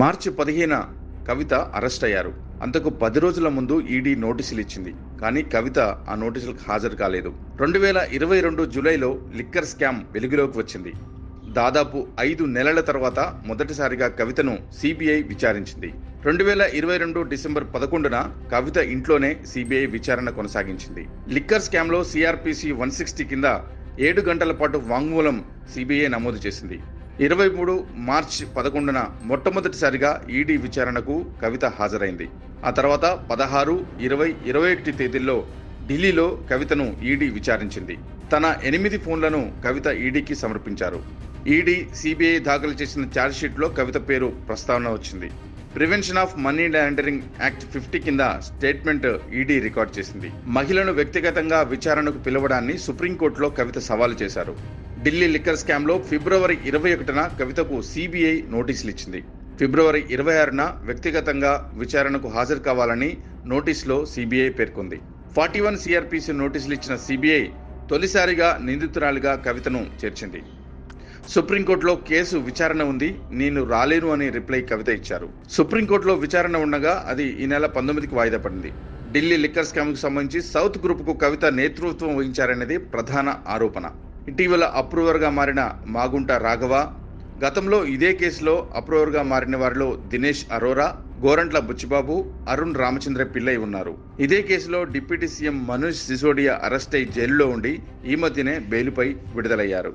మార్చి పదిహేన కవిత arrest అయ్యారు. అంతకు పది రోజుల ముందు ఈడీ నోటీసులు ఇచ్చింది. కానీ కవిత ఆ నోటీసులకు హాజరు కాలేదు. రెండు వేల ఇరవై రెండు జూలైలో లిక్కర్ స్కామ్ వెలుగులోకి వచ్చింది. దాదాపు ఐదు నెలల తర్వాత మొదటిసారిగా కవితను సిబిఐ విచారించింది. రెండు వేల ఇరవై రెండు డిసెంబర్ పదకొండున కవిత ఇంట్లోనే సిబిఐ విచారణ కొనసాగించింది. లిక్కర్ స్కామ్లో సిఆర్పిసి వన్ సిక్స్టీ కింద ఏడు గంటల పాటు వాంగ్మూలం సిబిఐ నమోదు చేసింది. ఇరవై మూడు మార్చి పదకొండున మొట్టమొదటిసారిగా ఈడీ విచారణకు కవిత హాజరైంది. ఆ తర్వాత పదహారు ఇరవై ఇరవై ఒకటి తేదీల్లో ఢిల్లీలో కవితను ఈడీ విచారించింది. తన ఎనిమిది ఫోన్లను కవిత ఈడీకి సమర్పించారు. ఈడీ సిబిఐ దాఖలు చేసిన ఛార్జ్షీట్లో కవిత పేరు ప్రస్తావన వచ్చింది. Prevention of money laundering act fifty కింద స్టేట్మెంట్ ఈడీ రికార్డ్ చేసింది. మహిళను వ్యక్తిగతంగా విచారణకు పిలవడాన్ని సుప్రీంకోర్టులో కవిత సవాలు చేశారు. ఢిల్లీ లిక్కర్ స్కామ్లో ఫిబ్రవరి ఇరవై ఒకటిన కవితకు సిబిఐ నోటీసులు ఇచ్చింది. ఫిబ్రవరి ఇరవై ఆరున వ్యక్తిగతంగా విచారణకు హాజరు కావాలని నోటీసులో సిబిఐ పేర్కొంది. ఫార్టీ వన్ సిఆర్పిసి నోటీసులు ఇచ్చిన సిబిఐ తొలిసారిగా నిందితురాలిగా కవితను చేర్చింది. సుప్రీంకోర్టులో కేసు విచారణ ఉంది నేను రాలేను అని రిప్లై కవిత ఇచ్చారు. సుప్రీంకోర్టులో విచారణ ఉండగా అది ఈ నెల పంతొమ్మిదికి వాయిదా పడింది. ఢిల్లీ లిక్కర్ స్కామ్కు సంబంధించి సౌత్ గ్రూప్కు కవిత నేతృత్వం వహించారనేది ప్రధాన ఆరోపణ. ఇటీవల అప్రూవర్గా మారిన మాగుంట రాఘవ గతంలో ఇదే కేసులో అప్రూవర్గా మారిన వారిలో దినేష్ అరోరా గోరంట్ల బుచ్చిబాబు అరుణ్ రామచంద్ర పిల్లై ఉన్నారు. ఇదే కేసులో deputy CM Manoj Sisodia arrest అయి జైలులో ఉండి ఈ మధ్యనే బెయిలుపై విడుదలయ్యారు.